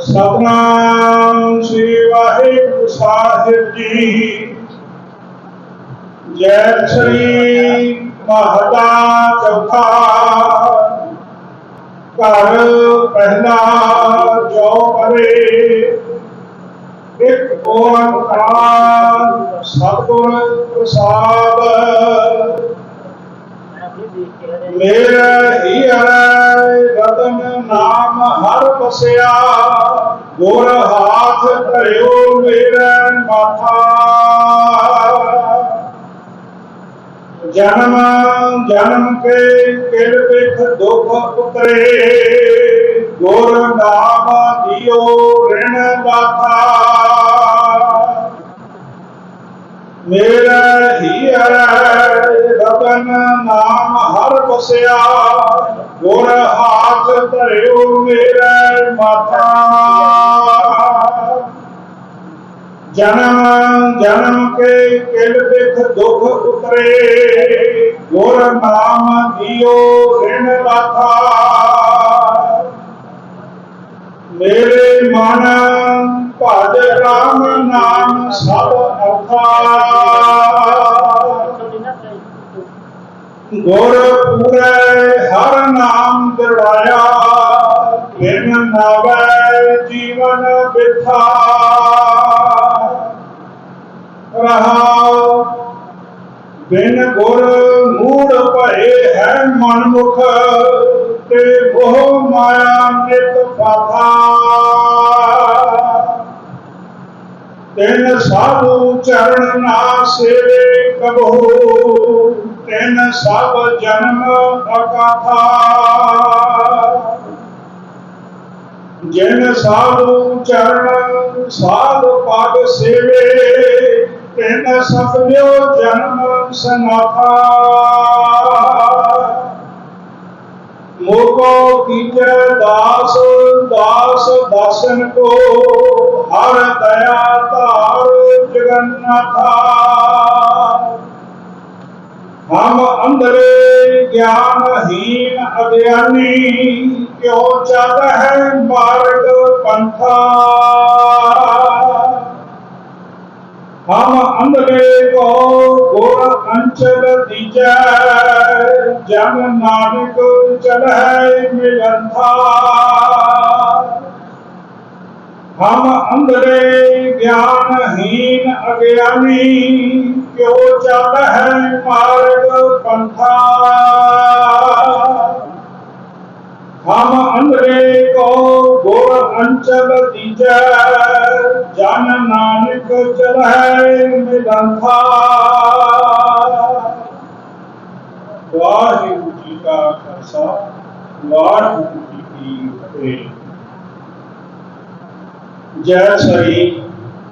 ਸਤਨਾਮ ਸ੍ਰੀ ਵਾਹਿਗੁਰੂ ਸਾਹਿਬ ਜੀ। ਜੈ ਸ੍ਰੀ ਮਹਲਾ ਚੌਥਾ। ਘਰ ਪਹਿਲਾ ਜੋ ਕਰੇ ਇੱਕ ਓੰਕਾਰ ਸਤਿਗੁਰ ਪ੍ਰਸਾਦ। ਮੇਰਾ ਹਰ ਬਸਿਆ ਗੁਰ ਹਾਥ ਧਰਿਓ ਮੇਰੇ ਮਾਥਾ। ਜਨਮ ਜਨਮ ਕੇ ਕਿਲ ਵਿਖ ਦੁਖ ਉਤਰੇ ਗੁਰ ਨਾਮ ਦਿਓ ਰਿਣ ਦਾਤਾ। ਮੇਰਾ ਹੀ ਰਤਨ ਨਾਮ ਹਰ ਬਸਿਆ ਗੁਰ ਹਾਥ ਧਰਿਓ ਮੇਰੇ ਮਾਥਾ ਜਨਮ ਜਨਮ ਕੇ ਕਿਲ ਵਿਖ ਦੁਖ ਉਤਰੇ। ਗੁਰ ਨਾਮ ਦਿਓ ਰਿਣ ਲਾਥਾ। ਮੇਰੇ ਮਨ ਭਜ ਰਾਮ ਨਾਮ ਸਭ ਅਰਥਾ ਗੁਰ ਪੂਰੇ ਹਰ ਨਾਮ ਦਰਵਾਇਆ ਬਿਨ ਨਾਵੇ ਜੀਵਨ ਬਿਥਾ। ਰਹਾਉ, ਬਿਨ ਗੁਰ ਮੂੜ ਭਏ ਹੈ ਮਨ ਮੁਖ ਤੇ ਮੋਹ ਮਾਇਆ ਨਿਤ ਪਾਥਾ। ਤਿਨ ਸਾਧੂ ਚਰਨ ਨਾ ਸੇਵੇ ਕਬਹੂ। ਤਿਨ ਸਭ ਜਨਮ ਅਕਾਥਾ। ਜਿਨ ਸਾਧੂ ਚਰਨ, ਸਾਧੂ ਪਦ ਸੇਵੇ, ਤਿਨ ਸਤਿਓ ਜਨਮ ਸਨਾਥਾ ਮੋਕੋ ਕੀਜੈ ਦਾਸ ਦਾਸ ਦਰਸ਼ਨ ਕੋ, ਹਰ ਦਇਆ ਧਾਰ ਜਗਨਨਾਥਾ ਹਮ ਅੰਧਰੇ ਗਿਆਨਹੀਨ ਅਗਿਆਨੀ ਕਿਉ ਚੱਲ ਹੈ ਮਾਰਗ ਪੰਥਾ। ਹਮ ਅੰਧਰੇ ਕੋ ਗੁਰ ਅੰਚਲ ਦੀਜੈ, ਜਨ ਨਾਨਕ ਚਲੈ ਮਿਲੰਥਾ। ਹਮ ਅੰਧਰੇ ਗਿਆਨਹੀਨ ਅਗਿਆਨੀ, ਕਿਉ ਚੱਲ ਹੈ ਮਾਰਗ ਪੰਥਾ? ਹਮ ਅੰਧਰੇ ਕੋ ਗੁਰ ਅੰਚਲ ਦੀਜੈ, ਜਨ ਨਾਨਕ ਚਲੈ ਮਿਲੰਥਾ ਵਾਹਿਗੁਰੂ ਜੀ ਕਾ ਖਾਲਸਾ, ਵਾਹਿਗੁਰੂ ਜੀ ਕੀ ਫਤਿਹ। ਜੈ ਸ੍ਰੀ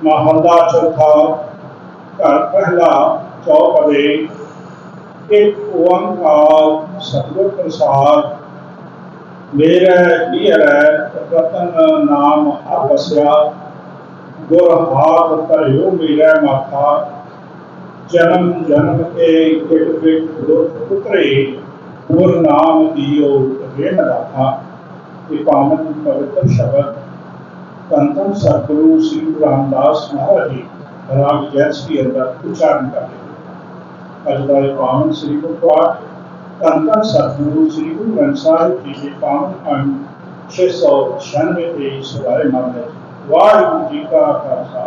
ਮਹੰਦਾ ਚੌਥਾ, ਘਰ ਪਹਿਲਾ ਚੌਪਦੇ, ਇੱਕ ਓੰਕਾਰ ਸਤਿਗੁਰ ਪ੍ਰਸਾਦ। ਮੇਰਾ ਹੀਰੈ ਰਤਨ ਨਾਮ ਆਪਸਿਆ ਗੁਰ ਹਾਥ ਧਰਿਓ ਮੇਰਾ ਮਾਥਾ ਜਨਮ ਜਨਮ ਕੇ ਕਿਟ ਵਿਟ ਦੁਖ ਉਤਰੇ, ਗੁਰ ਨਾਮ ਦਿਓ ਰੇਨ ਰਾਖਾ। ਇਹ ਪਾਵਨ ਪਵਿੱਤਰ ਸ਼ਬਦ ਧੰਨ ਸਤਿਗੁਰੂ ਸ੍ਰੀ ਰਾਮਦਾਸ ਮਹਾਰਾਜ ਜੀ, ਰਾਗ ਜੈਸੀ ਅੰਦਰ ਉਚਾਰਨ ਕਰਦੇ ਅੱਜ ਦਾ ਪਾਵਨ ਸ੍ਰੀ ਗੁਰੂ ਪਾਠ ਧੰਨ ਧੰਨ ਸਤਿਗੁਰੂ ਸ੍ਰੀ ਗੁਰੂ ਗ੍ਰੰਥ ਸਾਹਿਬ ਜੀ ਦੇ ਪਾਵਨ ਅੰਗ 696 ਤੇ ਸਵਾਰੇ ਮੰਨਦੇ ਵਾਹਿਗੁਰੂ ਜੀ ਕਾ ਖਾਲਸਾ।